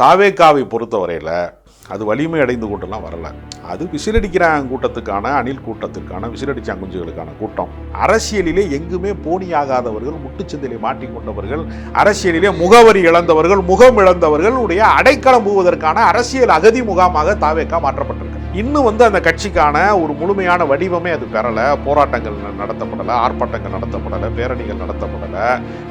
தாவேக்காவை பொறுத்தவரையில் அது வலிமை அடைந்து கூட்டம்லாம் வரல. அது விசிலடிக்கிறான் கூட்டத்துக்கான அணில் கூட்டத்திற்கான விசிலடிச்சாங்குஞ்சுகளுக்கான கூட்டம். அரசியலிலே எங்குமே போனியாகாதவர்கள் முட்டுச்சந்திலே மாட்டிக்கொண்டவர்கள் அரசியலிலே முகவரி இழந்தவர்கள் முகம் இழந்தவர்களுடைய அடைக்கலம் போவதற்கான அரசியல் அகதி முகாமாக தாவேக்கா மாற்றப்பட்டிருக்கு இன்னும் வந்து அந்த கட்சிக்கான ஒரு முழுமையான வடிவமே அது பெறலை. போராட்டங்கள் நடத்தப்படலை ஆர்ப்பாட்டங்கள் நடத்தப்படலை பேரணிகள் நடத்தப்படலை.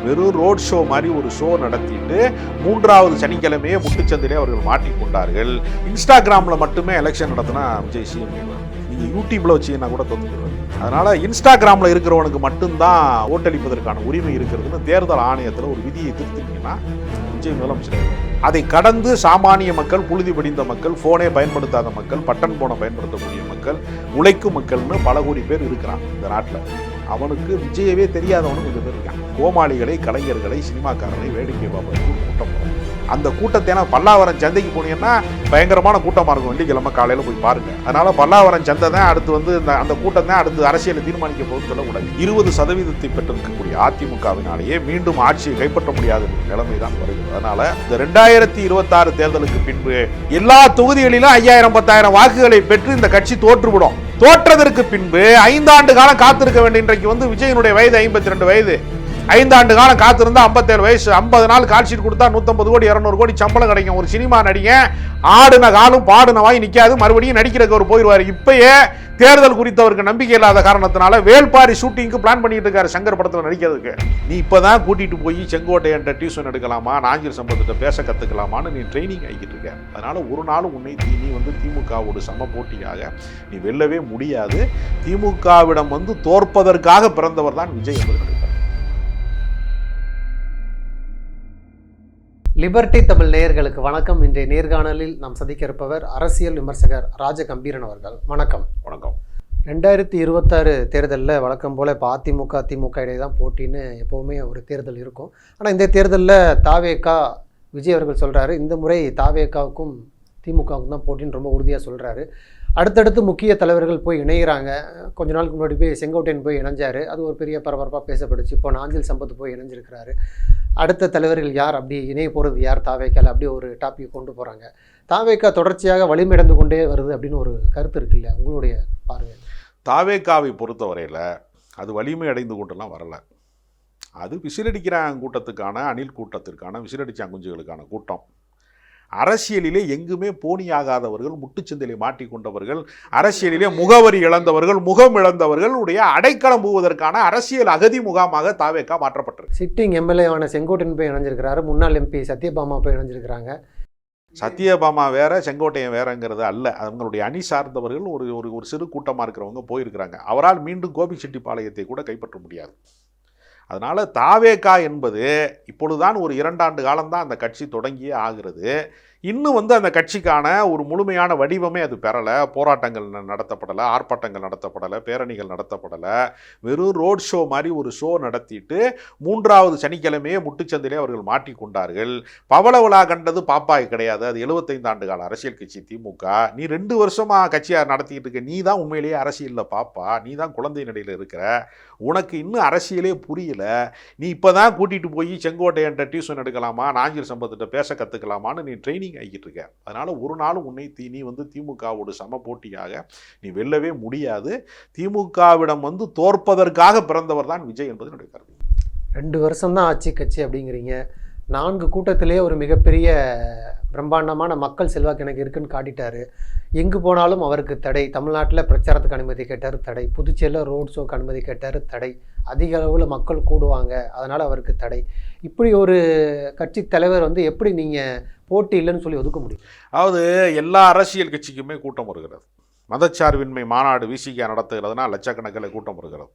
வெறும் ரோட் ஷோ மாதிரி ஒரு ஷோ நடத்திட்டு மூன்றாவது சனிக்கிழமையே முட்டுச்சந்திலே அவர்கள் மாட்டிக்கொண்டார்கள் இன்ஸ்டாகிராமில் மட்டுமே எலெக்ஷன் நடத்தினா விஜய் சிஎம். நீங்கள் யூடியூப்பில் வச்சிங்கன்னா கூட தோத்துக்கிறது அதனால் இன்ஸ்டாகிராமில் இருக்கிறவனுக்கு மட்டும்தான் ஓட்டளிப்பதற்கான உரிமை இருக்கிறதுன்னு தேர்தல் ஆணையத்தில் ஒரு விதியை திருத்திங்கன்னா விஜய் முதலமைச்சர் அதை கடந்து சாமானிய மக்கள் புழுதி படிந்த மக்கள் ஃபோனே பயன்படுத்தாத மக்கள் பட்டன் போனை பயன்படுத்தக்கூடிய மக்கள் உழைக்கும் மக்கள்னு பல கோடி பேர் இருக்கிறான் இந்த நாட்டில். அவனுக்கு விஜயவே தெரியாதவனும் கொஞ்சம் பேர் இருக்கான் கோமாளிகளை கலைஞர்களை சினிமாக்காரனை வேடிக்கை பார்ப்பதற்கு கூட்டம் அந்த கூட்டத்தை ஏன்னா பல்லாவரம் சந்தைக்கு போனீங்கன்னா பயங்கரமான கூட்டமாக இருக்கும். வெள்ளிக்கிழமை காலையில் போய் பாருங்க. அதனால பல்லாவரம் சந்தை தான் அடுத்து வந்து இந்த அந்த கூட்டம் தான் அடுத்து அரசியலை தீர்மானிக்க போகுதுன்னு சொல்லக்கூடாது இருபது சதவீதத்தை பெற்றிருக்கக்கூடிய அதிமுகவினாலேயே மீண்டும் ஆட்சியை கைப்பற்ற முடியாத நிலைமை தான் வருகிறது. அதனால இந்த ரெண்டாயிரத்தி இருபத்தாறு தேர்தலுக்கு பின்பு எல்லா தொகுதிகளிலும் ஐயாயிரம் பத்தாயிரம் வாக்குகளை பெற்று இந்த கட்சி தோற்றுவிடும். தோற்றதற்கு பின்பு ஐந்தாண்டு காலம் காத்திருக்க வேண்டிய இன்றைக்கு வந்து விஜயனுடைய வயது ஐம்பத்தி ரெண்டு வயது. ஐந்தாண்டு காலம் காத்திருந்தா ஐம்பத்தேழு வயசு ஐம்பது நாள் கால்ஷீட் கொடுத்தா நூற்றம்பது கோடி இரநூறு கோடி சம்பளம் கிடைக்கும். ஒரு சினிமா நடிகன் ஆடின காலும் பாடின வாய் நிற்காது மறுபடியும் நடிக்கிறதுக்கு அவர் போயிடுவார் இப்பயே தேர்தல் குறித்தவருக்கு நம்பிக்கை இல்லாத காரணத்தினால வேள்பாரி ஷூட்டிங்க்கு பிளான் பண்ணிட்டு இருக்காரு சங்கர் படத்தில் நடிக்கிறதுக்கு. நீ இப்போ தான் கூட்டிகிட்டு போய் செங்கோட்டையன்ட்ட டியூஷன் எடுக்கலாமா? நாஞ்சில் சம்பந்தத்தை பேச கற்றுக்கலாமான்னு நீ ட்ரைனிங் ஆகிட்டு இருக்க. அதனால் ஒரு நாளும் உன்னை நீ வந்து திமுகவோடு சம போட்டியாக நீ வெல்லவே முடியாது. திமுகவிடம் வந்து தோற்பதற்காக பிறந்தவர் தான் விஜய் என்பது லிபர்டி தமிழ் நேயர்களுக்கு வணக்கம். இன்றைய நேர்காணலில் நாம் சந்திக்க இருப்பவர் அரசியல் விமர்சகர் ராஜ கம்பீரன் அவர்கள். வணக்கம். வணக்கம். ரெண்டாயிரத்தி இருபத்தாறு தேர்தலில் வழக்கம் போல் இப்போ அதிமுக திமுக இடையே தான் போட்டின்னு எப்போவுமே ஒரு தேர்தல் இருக்கும். ஆனால் இந்த தேர்தலில் தாவேக்கா விஜய் அவர்கள் சொல்கிறாரு இந்த முறை தாவேக்காவுக்கும் திமுகவுக்கும் தான் போட்டின்னு ரொம்ப உறுதியாக சொல்கிறாரு அடுத்தடுத்து முக்கிய தலைவர்கள் போய் இணைகிறாங்க கொஞ்ச நாளுக்கு முன்னாடி போய் செங்கோட்டையன் போய் இணைஞ்சாரு. அது ஒரு பெரிய பரபரப்பாக பேசப்படுச்சு இப்போ நாஞ்சில் சம்பத் போய் இணைஞ்சிருக்கிறாரு. அடுத்த தலைவர்கள் யார் அப்படி இணைய போகிறது யார் தாவேக்கால அப்படி ஒரு டாபிக் கொண்டு போகிறாங்க தாவேக்கா தொடர்ச்சியாக வலிமையடைந்து கொண்டே வருது அப்படின்னு ஒரு கருத்து இருக்கு இல்லையா? உங்களுடைய பார்வை தாவேக்காவை பொறுத்தவரையில் அது வலிமை அடைந்து கொண்டெல்லாம் வரலை. அது விசிலடிக்கிற கூட்டத்துக்கான அணில் கூட்டத்திற்கான விசிலடிச்சாங்குஞ்சுகளுக்கான கூட்டம். அரசியலிலே எங்குமே போனியாகாதவர்கள் முட்டுச்சந்திலே மாட்டிக்கொண்டவர்கள் அரசியலிலே முகவரி இழந்தவர்கள் முகம் இழந்தவர்களுடைய அடைக்கலம் போவதற்கான அரசியல் அகதி முகாமாக தாவேக்கா மாற்றப்பட்டிருக்கு. சிட்டிங் எம்எல்ஏவான செங்கோட்டையன் போய் இணைஞ்சிருக்கிறாரு முன்னாள் எம்பி சத்யபாமா போய் இணைஞ்சிருக்கிறாங்க. சத்யபாமா வேற செங்கோட்டையன் வேறங்கிறது அல்ல. அவங்களுடைய அணி சார்ந்தவர்கள் ஒரு ஒரு ஒரு சிறு கூட்டமாக இருக்கிறவங்க போயிருக்கிறாங்க. அவரால் மீண்டும் கோபிச்செட்டிப்பாளையத்தை கூட கைப்பற்ற முடியாது. அதனால் தாவேகா என்பது இப்பொழுதுதான் ஒரு இரண்டாண்டு காலம்தான் அந்த கட்சி தொடங்கியே ஆகிறது. இன்னும் வந்து அந்த கட்சிக்கான ஒரு முழுமையான வடிவமே அது பெறலை. போராட்டங்கள் நடத்தப்படலை ஆர்ப்பாட்டங்கள் நடத்தப்படலை பேரணிகள் நடத்தப்படலை. வெறும் ரோட் ஷோ மாதிரி ஒரு ஷோ நடத்திட்டு மூன்றாவது சனிக்கிழமையே முட்டுச்சந்திலே அவர்கள் மாட்டிக்கொண்டார்கள் பவள விழா கண்டது பாப்பாய் கிடையாது. அது 75 ஆண்டு கால அரசியல் கட்சி திமுக. நீ ரெண்டு வருஷமாக கட்சியாக நடத்திக்கிட்டு இருக்க. நீ தான் உண்மையிலேயே அரசியலில் பாப்பா. நீ தான் குழந்தை நிலையில் இருக்கிற. உனக்கு இன்னும் அரசியலே புரியல. நீ இப்போ தான் கூட்டிகிட்டு போய் செங்கோட்டையன்ட்ட டியூஷன் எடுக்கலாமா? நாஞ்சில் சம்பத்திட்ட பேச கற்றுக்கலாமான்னு நீ ட்ரைனிங் ஆகிட்டு இருக்க. அதனால ஒரு நாளும் உன்னை தீ நீ வந்து திமுகவோடு சம போட்டியாக நீ வெல்லவே முடியாது. திமுகவிடம் வந்து தோற்பதற்காக பிறந்தவர் தான் விஜய் என்பது என்னுடைய கருத்து. ரெண்டு வருஷம்தான் ஆட்சி கட்சி அப்படிங்கிறீங்க. நான்கு கூட்டத்திலே ஒரு மிகப்பெரிய பிரம்மாண்டமான மக்கள் செல்வாக்கு எனக்கு இருக்குன்னு காட்டிட்டாரு. எங்கு போனாலும் அவருக்கு தடை. தமிழ்நாட்டில் பிரச்சாரத்துக்கு அனுமதி கேட்டார் தடை. புதுச்சேரியில் ரோட் ஷோக்கு அனுமதி கேட்டார் தடை. அதிக அளவில் மக்கள் கூடுவாங்க. அதனால் அவருக்கு தடை. இப்படி ஒரு கட்சி தலைவர் வந்து எப்படி நீங்கள் போட்டி இல்லைன்னு சொல்லி ஒதுக்க முடியும்? அதாவது எல்லா அரசியல் கட்சிக்குமே கூட்டம் வருகிறது. மதச்சார்பின்மை மாநாடு விசிகா நடத்துகிறதுனா லட்சக்கணக்கில் கூட்டம் வருகிறது.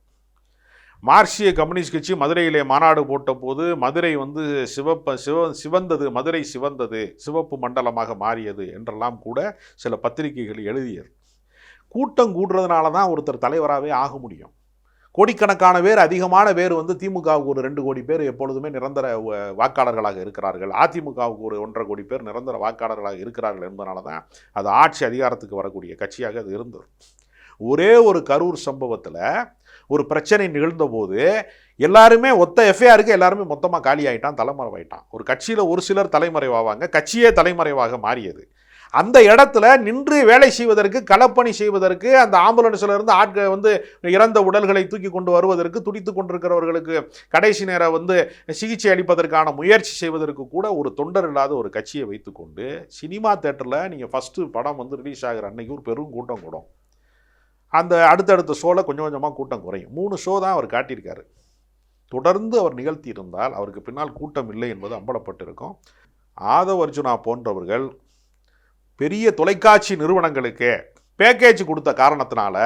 மார்க்சிய கம்யூனிஸ்ட் கட்சி மதுரையிலே மாநாடு போட்ட போது மதுரை வந்து சிவப்ப சிவ சிவந்தது மதுரை சிவந்தது சிவப்பு மண்டலமாக மாறியது என்றெல்லாம் கூட சில பத்திரிகைகள் எழுதியது. கூட்டம் கூடுறதுனால தான் ஒருத்தர் தலைவராகவே ஆக முடியும். கோடிக்கணக்கான பேர் அதிகமான பேர் வந்து திமுகவுக்கு ஒரு ரெண்டு கோடி பேர் எப்பொழுதுமே நிரந்தர வாக்காளர்களாக இருக்கிறார்கள். அதிமுகவுக்கு ஒரு ஒன்றரை கோடி பேர் நிரந்தர வாக்காளர்களாக இருக்கிறார்கள் என்பதனால தான் அது ஆட்சி அதிகாரத்துக்கு வரக்கூடிய கட்சியாக அது இருந்தது. ஒரே ஒரு கரூர் சம்பவத்தில் ஒரு பிரச்சனை நிகழ்ந்தபோது எல்லாருமே ஒத்த எஃப்ஐஆருக்கு எல்லாருமே மொத்தமாக காலி ஆகிட்டான் தலைமறைவாயிட்டான். ஒரு கட்சியில் ஒரு சிலர் தலைமறைவாவாங்க கட்சியே தலைமறைவாக மாறியது. அந்த இடத்துல நின்று வேலை செய்வதற்கு களப்பணி செய்வதற்கு அந்த ஆம்புலன்ஸில் இருந்து ஆட்கள் வந்து இறந்த உடல்களை தூக்கி கொண்டு வருவதற்கு துடித்து கொண்டிருக்கிறவர்களுக்கு கடைசி நேரம் வந்து சிகிச்சை அளிப்பதற்கான முயற்சி செய்வதற்கு கூட ஒரு தொண்டர் இல்லாத ஒரு கட்சியை வைத்துக்கொண்டு சினிமா தேட்டரில் நீங்கள் ஃபஸ்ட்டு படம் வந்து ரிலீஸ் ஆகிற அன்னைக்கு ஒரு பெரும் கூட்டம் கூடும். அந்த அடுத்தடுத்த ஷோவில் கொஞ்சம் கொஞ்சமாக கூட்டம் குறையும். மூணு ஷோ தான் அவர் காட்டியிருக்காரு. தொடர்ந்து அவர் நிகழ்த்தி இருந்தால் அவருக்கு பின்னால் கூட்டம் இல்லை என்பது அம்பலப்பட்டிருக்கும். ஆதவ அர்ஜுனா போன்றவர்கள் பெரிய தொலைக்காட்சி நிறுவனங்களுக்கு பேக்கேஜ் கொடுத்த காரணத்தினால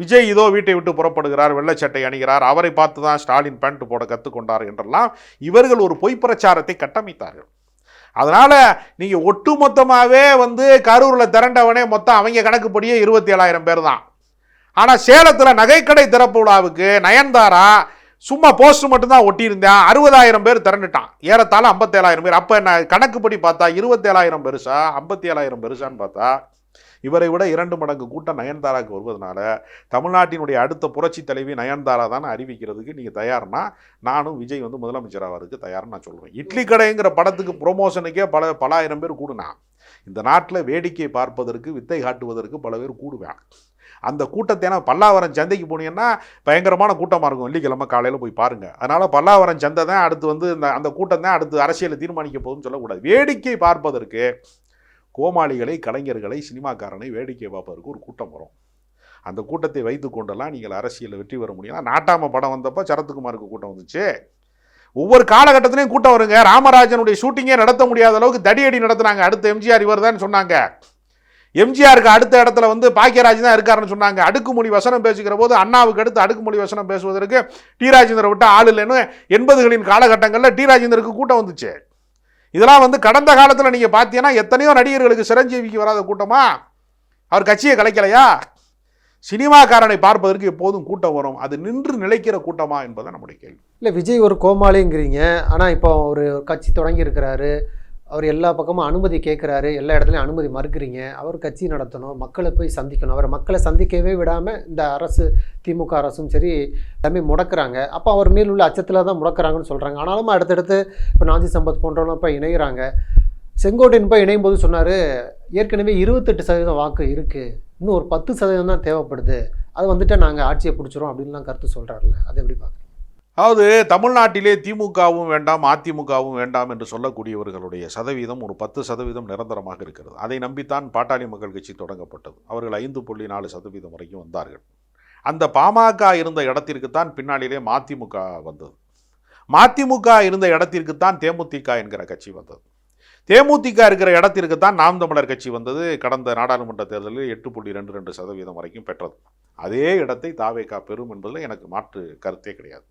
விஜய் இதோ வீட்டை விட்டு புறப்படுகிறார் வெள்ளச்சட்டை அணிகிறார் அவரை பார்த்து தான் ஸ்டாலின் பேண்ட் போட கற்றுக்கொண்டார் என்றெல்லாம் இவர்கள் ஒரு பொய் பிரச்சாரத்தை கட்டமைத்தார்கள். அதனால் நீங்கள் ஒட்டுமொத்தமாகவே வந்து கரூரில் திரண்டவனே மொத்தம் அவங்க கணக்குப்படியே இருபத்தி ஏழாயிரம் பேர் தான். ஆனால் சேலத்தில் நகைக்கடை திறப்பு விழாவுக்கு நயன்தாரா சும்மா போஸ்ட் மட்டும்தான் ஒட்டியிருந்தேன். அறுபதாயிரம் பேர் திரண்டுட்டான். ஏறத்தாழ ஐம்பத்தேழாயிரம் பேர். அப்போ என்ன கணக்குப்படி பார்த்தா இருபத்தேழாயிரம் பெருசா? ஐம்பத்தி ஏழாயிரம் பெருசான்னு பார்த்தா இவரை விட இரண்டு மடங்கு கூட்டம் நயன்தாராக்கு வருவதனால தமிழ்நாட்டினுடைய அடுத்த புரட்சி தலைவி நயன்தாரா தான் அறிவிக்கிறதுக்கு நீங்கள் தயார்னா நானும் விஜய் வந்து முதலமைச்சர் தயார்னு நான் சொல்லுவேன் இட்லி கடைங்கிற படத்துக்கு ப்ரொமோஷனுக்கே பல பல ஆயிரம் பேர் கூடுனா இந்த நாட்டில் வேடிக்கை பார்ப்பதற்கு வித்தை காட்டுவதற்கு பல பேர் கூடுவேன். அந்த கூட்டத்தை ஏன்னா பல்லாவரம் சந்தைக்கு போனீங்கன்னா பயங்கரமான கூட்டமாக இருக்கும். வெள்ளிக்கிழமை காலையில் போய் பாருங்கள் அதனால் பல்லாவரம் சந்தை தான் அடுத்து வந்து இந்த அந்த கூட்டம் தான் அடுத்து அரசியலை தீர்மானிக்க போகுதுன்னு சொல்லக்கூடாது. வேடிக்கை பார்ப்பதற்கு கோமாளிகளை கலைஞர்களை சினிமாக்காரனை வேடிக்கை பார்ப்பதற்கு ஒரு கூட்டம் வரும். அந்த கூட்டத்தை வைத்து கொண்டெல்லாம் நீங்கள் அரசியலில் வெற்றி பெற முடியும். நாட்டாம படம் வந்தப்போ சரத்குமாருக்கு கூட்டம் வந்துச்சு. ஒவ்வொரு காலகட்டத்திலையும் கூட்டம் வருங்க. ராமராஜனுடைய ஷூட்டிங்கே நடத்த முடியாத அளவுக்கு தடியடி நடத்துனாங்க. அடுத்த எம்ஜிஆர் இவர் தான் சொன்னாங்க. எம்ஜிஆருக்கு அடுத்த இடத்துல வந்து பாக்கியராஜ் தான் இருக்காருன்னு சொன்னாங்க. அடுக்குமொழி வசனம் பேசுகிற போது அண்ணாவுக்கு அடுத்து அடுக்குமொழி வசனம் பேசுவதற்கு டி ராஜேந்திர விட்டு ஆள் இல்லைன்னு எண்பதுகளின் காலகட்டங்களில் டி ராஜேந்தருக்கு கூட்டம் வந்துச்சு. இதெல்லாம் வந்து கடந்த காலத்தில் நீங்கள் பார்த்தீங்கன்னா எத்தனையோ நடிகர்களுக்கு சிரஞ்சீவிக்கு வராத கூட்டமா? அவர் கட்சியை கலைக்கலையா? சினிமாக்காரனை பார்ப்பதற்கு எப்போதும் கூட்டம் வரும். அது நின்று நிலைக்கிற கூட்டமா என்பதை நம்முடைய கேள்வி. இல்லை விஜய் ஒரு கோமாளிங்கிறீங்க. ஆனால் இப்போ ஒரு கட்சி தொடங்கி இருக்கிறாரு. அவர் எல்லா பக்கமும் அனுமதி கேட்குறாரு எல்லா இடத்துலையும் அனுமதி மறுக்கிறீங்க. அவர் கட்சி நடத்தணும். மக்களை போய் சந்திக்கணும். அவர் மக்களை சந்திக்கவே விடாமல் இந்த அரசு திமுக அரசும் சரி எல்லாமே முடக்கிறாங்க. அப்போ அவர் மேல் உள்ள அச்சத்தில் தான் முடக்கிறாங்கன்னு சொல்கிறாங்க ஆனாலும் அடுத்தடுத்து இப்போ நாஞ்சி சம்பத் போன்றவங்க இப்போ இணைகிறாங்க செங்கோட்டையன் போய் இணையும் போது சொன்னார் ஏற்கனவே இருபத்தெட்டு சதவீதம் வாக்கு இருக்குது இன்னும் ஒரு பத்து சதவீதம் தான் தேவைப்படுது. அது வந்துட்டு நாங்கள் ஆட்சியை பிடிச்சிரும் அப்படின்லாம் கருத்து சொல்கிறாருல்ல அது எப்படி பார்க்குறேன் அதாவது தமிழ்நாட்டிலே திமுகவும் வேண்டாம் அதிமுகவும் வேண்டாம் என்று சொல்லக்கூடியவர்களுடைய சதவீதம் ஒரு பத்து சதவீதம் நிரந்தரமாக இருக்கிறது. அதை நம்பித்தான் பாட்டாளி மக்கள் கட்சி தொடங்கப்பட்டது. அவர்கள் ஐந்து புள்ளி நாலு சதவீதம் வரைக்கும் வந்தார்கள். அந்த பாமக இருந்த இடத்திற்குத்தான் பின்னாளிலே மதிமுக வந்தது. மதிமுக இருந்த இடத்திற்குத்தான் தேமுதிக என்கிற கட்சி வந்தது. தேமுதிக இருக்கிற இடத்திற்கு தான் நாம் தமிழர் கட்சி வந்தது. கடந்த நாடாளுமன்ற தேர்தலில் எட்டு புள்ளி ரெண்டு ரெண்டு சதவீதம் வரைக்கும் பெற்றது. அதே இடத்தை தாவேகா பெறும் என்பதில் எனக்கு மாற்று கருத்தே கிடையாது.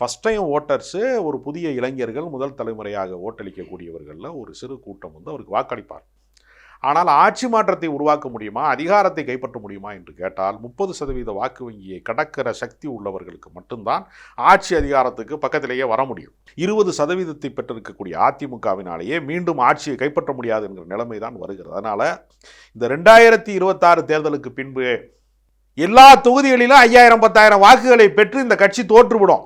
ஃபஸ்ட் டைம் ஓட்டர்ஸு ஒரு புதிய இளைஞர்கள் முதல் தலைமுறையாக ஓட்டளிக்கக்கூடியவர்களில் ஒரு சிறு கூட்டம் வந்து அவருக்கு வாக்களிப்பார். ஆனால் ஆட்சி மாற்றத்தை உருவாக்க முடியுமா? அதிகாரத்தை கைப்பற்ற முடியுமா என்று கேட்டால் முப்பது சதவீத வாக்கு வங்கியை கடக்கிற சக்தி உள்ளவர்களுக்கு மட்டும்தான் ஆட்சி அதிகாரத்துக்கு பக்கத்திலேயே வர முடியும். இருபது சதவீதத்தை பெற்றிருக்கக்கூடிய அதிமுகவினாலேயே மீண்டும் ஆட்சியை கைப்பற்ற முடியாது என்கிற நிலைமை தான் வருகிறது. அதனால் இந்த ரெண்டாயிரத்தி இருபத்தாறு தேர்தலுக்கு பின்பு எல்லா தொகுதிகளிலும் ஐயாயிரம் பத்தாயிரம் வாக்குகளை பெற்று இந்த கட்சி தோற்றுவிடும்.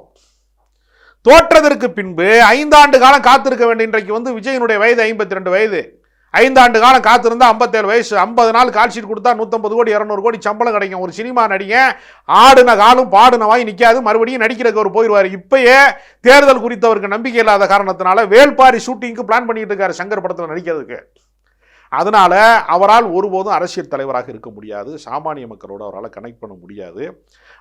தோற்றதற்கு பின்பு ஐந்தாண்டு காலம் காத்திருக்க வேண்டிய இன்றைக்கு வந்து விஜயனுடைய வயது ஐம்பத்தி ரெண்டு வயது. ஐந்தாண்டு காலம் காத்திருந்தா ஐம்பத்தேழு வயசு. ஐம்பது நாள் கால் கொடுத்தா நூற்றம்பது கோடி இரநூறு கோடி சம்பளம் கிடைக்கும். ஒரு சினிமா நடிகன் ஆடின காலும் பாடின வாய் நிற்காது மறுபடியும் நடிக்கிறதுக்கு அவர் போயிடுவார் இப்பயே தேர்தல் குறித்தவருக்கு நம்பிக்கை இல்லாத காரணத்தினால வேல்பாரி ஷூட்டிங்க்கு பிளான் பண்ணிட்டு இருக்காரு சங்கர் படத்தில் நடிக்கிறதுக்கு. அதனால் அவரால் ஒருபோதும் அரசியல் தலைவராக இருக்க முடியாது. சாமானிய மக்களோடு அவரால் கனெக்ட் பண்ண முடியாது.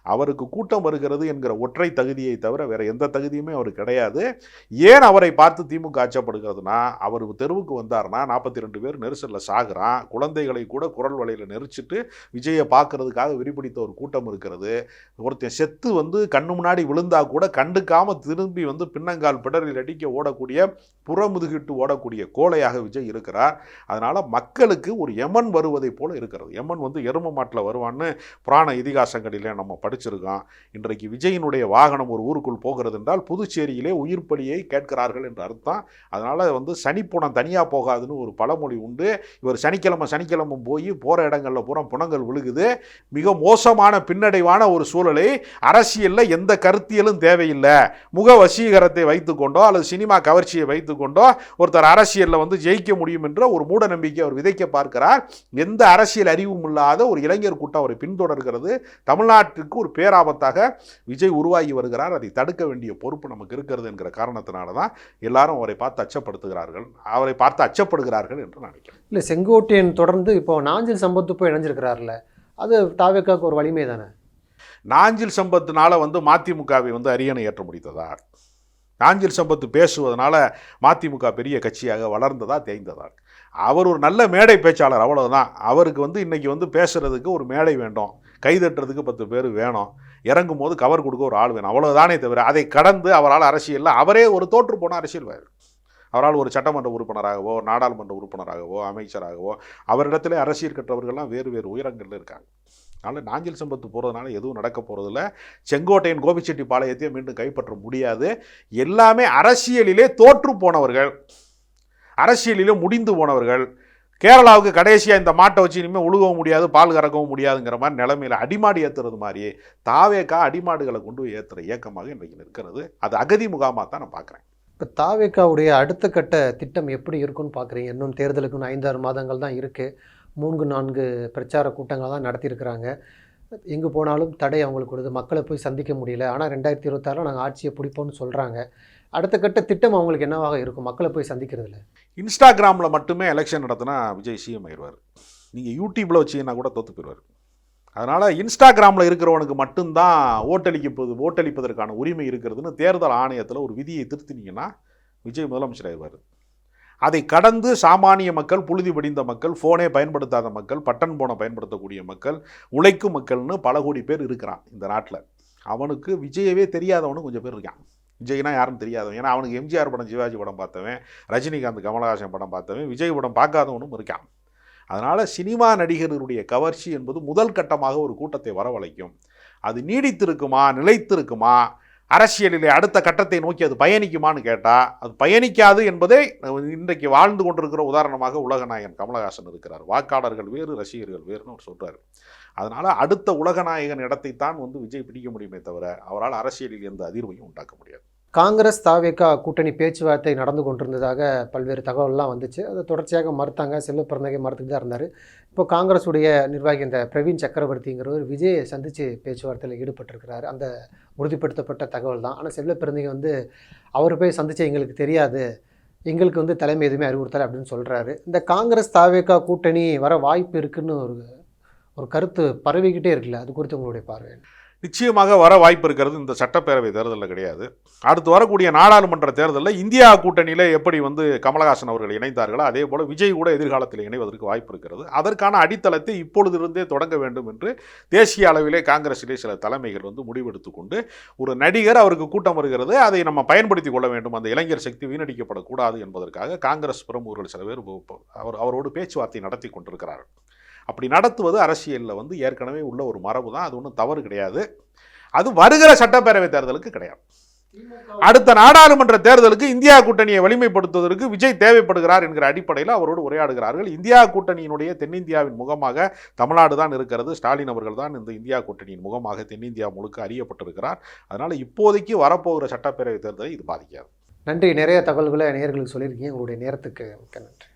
அவருக்கு கூட்டம் வருகிறது என்கிற ஒற்றை தகுதியை தவிர வேற எந்த தகுதியுமே அவருக்கு கிடையாது. ஏன் அவரை பார்த்து திமுக அச்சப்படுகிறதுனா அவர் தெருவுக்கு வந்தார்னா நாற்பத்தி ரெண்டு பேர் நெரிசலில் சாகுறான். குழந்தைகளை கூட குரல் வலையில் நெரிச்சிட்டு விஜயை பார்க்கறதுக்காக விரிபிடித்த ஒரு கூட்டம் இருக்கிறது. ஒருத்தன் செத்து வந்து கண்ணு முன்னாடி விழுந்தா கூட கண்டுக்காம திரும்பி வந்து பின்னங்கால் பிடரில் அடிக்க ஓடக்கூடிய புறமுதுகிட்டு ஓடக்கூடிய கோலையாக விஜய் இருக்கிறார். அதனால் மக்களுக்கு ஒரு எமன் வருவதை போல இருக்கிறது. எமன் வந்து எரும மாட்டில் வருவான்னு புராண இதிகாசங்களிலே நம்ம படிச்சிருக்கான். இன்றைக்கு விஜயினுடைய வாகனம் ஒரு ஊருக்குள் போகிறது என்றால் புதுச்சேரியிலே உயிர் பலியை கேட்கிறார்கள் என்று அர்த்தம். அதனால் வந்து சனிப்புணம் தனியாக போகாதுன்னு ஒரு பழமொழி உண்டு. இவர் சனிக்கிழமை சனிக்கிழமை போய் போகிற இடங்களில் பூரா புணங்கள் விழுகுது. மிக மோசமான பின்னடைவான ஒரு சூழலை அரசியலில் எந்த கருத்தியலும் தேவையில்லை. முக வசீகரத்தை வைத்துக்கொண்டோ அல்லது சினிமா கவர்ச்சியை வைத்துக்கொண்டோ ஒருத்தர் அரசியலில் வந்து ஜெயிக்க முடியும் என்ற ஒரு மூட நம்பிக்கை அவர் விதைக்க பார்க்கிறார். எந்த அரசியல் அறிவும் இல்லாத ஒரு இளைஞர் கூட்டம் அவரை பின்தொடர்கிறது. தமிழ்நாட்டுக்கு ஒரு பேராபத்தாக விஜய் உருவாகி வருகிறார். அதை தடுக்க வேண்டிய பொறுப்பு நமக்கு இருக்கிறது என்கிற காரணத்தினால தான் எல்லாரும் அவரை பார்த்து அச்சப்படுத்துகிறார்கள். அவரை பார்த்து அச்சப்படுகிறார்கள் என்று நான் நினைக்கிறேன். இல்லை செங்கோட்டையன் தொடர்ந்து இப்போ நாஞ்சில் சம்பத்து போய் இணைஞ்சிருக்கிறார்ல அது தாவேக்காவுக்கு ஒரு வலிமை தானே? நாஞ்சில் சம்பத்தினால வந்து மதிமுகவை வந்து அரியணை ஏற்ற முடித்ததா நாஞ்சில் சம்பத்து பேசுவதனால மதிமுக பெரிய கட்சியாக வளர்ந்ததா தேய்ந்ததா? அவர் ஒரு நல்ல மேடை பேச்சாளர் அவ்வளோதான் அவருக்கு வந்து இன்றைக்கி வந்து பேசுகிறதுக்கு ஒரு மேடை வேண்டும் கைதட்டுறதுக்கு பத்து பேர் வேணும். இறங்கும் போது கவர் கொடுக்க ஒரு ஆள் வேணும். அவ்வளோதானே தவிர அதை கடந்து அவரால் அரசியலில் அவரே ஒரு தோற்று போன அரசியல்வாதி. அவரால் ஒரு சட்டமன்ற உறுப்பினராகவோ நாடாளுமன்ற உறுப்பினராகவோ அமைச்சராகவோ அவரிடத்துல அரசியல் கற்றவர்கள்லாம் வேறு வேறு உயரங்களில் இருக்காங்க. அதனால் நாஞ்சில் சம்பத்து போகிறதுனால எதுவும் நடக்க போகிறதில்ல செங்கோட்டையன் கோபிச்செட்டிப்பாளையத்தையும் மீண்டும் கைப்பற்ற முடியாது. எல்லாமே அரசியலிலே தோற்று போனவர்கள். அரசியலிலும் முடிந்து போனவர்கள் கேரளாவுக்கு கடைசியாக இந்த மாட்டை வச்சு இனிமேல் உழுகவும் முடியாது பால் கறக்கவும் முடியாதுங்கிற மாதிரி நிலைமையில் அடிமாடு ஏற்றுறது மாதிரியே தாவேக்கா அடிமாடுகளை கொண்டு போய் ஏற்றுற இயக்கமாக இன்றைக்கு நிற்கிறது. அது அகதி முகாமாக தான் நான் பார்க்குறேன். இப்போ தாவேக்காவுடைய அடுத்த கட்ட திட்டம் எப்படி இருக்குன்னு பார்க்குறீங்க? இன்னும் தேர்தலுக்குன்னு ஐந்தாறு மாதங்கள் தான் இருக்குது மூன்று நான்கு பிரச்சார கூட்டங்கள் தான் நடத்தியிருக்கிறாங்க. எங்கே போனாலும் தடை அவங்களுக்கு கொடுது. மக்களை போய் சந்திக்க முடியல. ஆனால் ரெண்டாயிரத்தி இருபத்தாறில் நாங்கள் ஆட்சியை பிடிப்போம்னு சொல்கிறாங்க அடுத்த கட்ட திட்டம் அவங்களுக்கு என்னவாக இருக்கும்? மக்களை போய் சந்திக்கிறதுல. இன்ஸ்டாகிராமில் மட்டுமே எலெக்ஷன் நடத்தினா விஜய் சிஎம் ஆயிடுவார். நீங்கள் யூடியூப்பில் வச்சீங்கன்னா கூட தோற்று போயிடுவார். அதனால் இன்ஸ்டாகிராமில் இருக்கிறவனுக்கு மட்டும்தான் ஓட்டளிக்கப்பது ஓட்டளிப்பதற்கான உரிமை இருக்கிறதுன்னு தேர்தல் ஆணையத்தில் ஒரு விதியை திருத்தினீங்கன்னா விஜய் முதலமைச்சர் ஆயிடுவார். அதை கடந்து சாமானிய மக்கள் புழுதி படிந்த மக்கள் ஃபோனே பயன்படுத்தாத மக்கள் பட்டன் போனை பயன்படுத்தக்கூடிய மக்கள் உழைக்கும் மக்கள்னு பல கோடி பேர் இருக்கிறான் இந்த நாட்டில். அவனுக்கு விஜயவே தெரியாதவனு கொஞ்சம் பேர் இருக்கான். விஜய்னா யாரும் தெரியாதவன் ஏன்னா அவனுக்கு எம்ஜிஆர் படம் சிவாஜி படம் பார்த்தவன் ரஜினிகாந்த் கமலஹாசன் படம் பார்த்தவன் விஜய் படம் பார்க்காதவனும் இருக்கான். அதனால் சினிமா நடிகர்களுடைய கவர்ச்சி என்பது முதல் கட்டமாக ஒரு கூட்டத்தை வரவழைக்கும். அது நீடித்திருக்குமா நிலைத்திருக்குமா அரசியலிலே அடுத்த கட்டத்தை நோக்கி அது பயணிக்குமான்னு கேட்டால் அது பயணிக்காது என்பதே இன்றைக்கு வாழ்ந்து கொண்டிருக்கிற உதாரணமாக உலகநாயகன் கமலஹாசன் இருக்கிறார். வாக்காளர்கள் வேறு ரசிகர்கள் வேறுன்னு அவர் சொல்கிறார் அதனால் அடுத்த உலகநாயகன் இடத்தைத்தான் வந்து விஜய் பிடிக்க முடியுமே தவிர அவரால் அரசியலில் எந்த அதிர்வையும் உண்டாக்க முடியாது. காங்கிரஸ் தாவேக்கா கூட்டணி பேச்சுவார்த்தை நடந்து கொண்டிருந்ததாக பல்வேறு தகவல்லாம் வந்துச்சு. அதை தொடர்ச்சியாக மறுத்தாங்க. செல்வ பிறந்தகை மறுத்துட்டு தான் இருந்தார். இப்போ காங்கிரஸுடைய நிர்வாகி இந்த பிரவீன் சக்கரவர்த்திங்கிறவர் விஜயை சந்தித்து பேச்சுவார்த்தையில் ஈடுபட்டிருக்கிறார். அந்த உறுதிப்படுத்தப்பட்ட தகவல் தான். ஆனால் செல்வ வந்து அவர் போய் சந்திச்ச எங்களுக்கு தெரியாது. எங்களுக்கு வந்து தலைமை எதுவுமே அறிவுறுத்தலை அப்படின்னு சொல்கிறாரு இந்த காங்கிரஸ் தாவேக்கா கூட்டணி வர வாய்ப்பு இருக்குன்னு ஒரு ஒரு கருத்து பரவிக்கிட்டே இருக்குல்ல? அது குறித்து உங்களுடைய பார்வை நிச்சயமாக வர வாய்ப்பு இருக்கிறது. இந்த சட்டப்பேரவை தேர்தலில் கிடையாது. அடுத்து வரக்கூடிய நாடாளுமன்ற தேர்தலில் இந்தியா கூட்டணியில் எப்படி வந்து கமலஹாசன் அவர்கள் இணைந்தார்களோ அதே போல் விஜய் கூட எதிர்காலத்தில் இணைவதற்கு வாய்ப்பு இருக்கிறது. அதற்கான அடித்தளத்தை இப்பொழுதிருந்தே தொடங்க வேண்டும் என்று தேசிய அளவிலே காங்கிரஸிலே சில தலைமைகள் வந்து முடிவெடுத்து கொண்டு ஒரு நடிகர் அவருக்கு கூட்டம் வருகிறது. அதை நம்ம பயன்படுத்தி கொள்ள வேண்டும். அந்த இளைஞர் சக்தி வீணடிக்கப்படக்கூடாது என்பதற்காக காங்கிரஸ் பிரமுகர்கள் சில பேர் அவர் அவரோடு பேச்சுவார்த்தை நடத்தி கொண்டிருக்கிறார்கள். அப்படி நடத்துவது அரசியலில் வந்து ஏற்கனவே உள்ள ஒரு மரபு தான். அது ஒன்றும் தவறு கிடையாது. அது வருகிற சட்டப்பேரவை தேர்தலுக்கு கிடையாது. அடுத்த நாடாளுமன்ற தேர்தலுக்கு இந்தியா கூட்டணியை வலிமைப்படுத்துவதற்கு விஜய் தேவைப்படுகிறார் என்கிற அடிப்படையில் அவரோடு உரையாடுகிறார்கள். இந்தியா கூட்டணியினுடைய தென்னிந்தியாவின் முகமாக தமிழ்நாடு தான் இருக்கிறது. ஸ்டாலின் அவர்கள் தான் இந்த இந்தியா கூட்டணியின் முகமாக தென்னிந்தியா முழுக்க அறியப்பட்டிருக்கிறார். அதனால் இப்போதைக்கு வரப்போகிற சட்டப்பேரவை தேர்தலை இது பாதிக்காது. நன்றி. நிறைய தகவல்களை நேர்களுக்கு சொல்லியிருக்கீங்க. உங்களுடைய நேரத்துக்கு மிக்க நன்றி.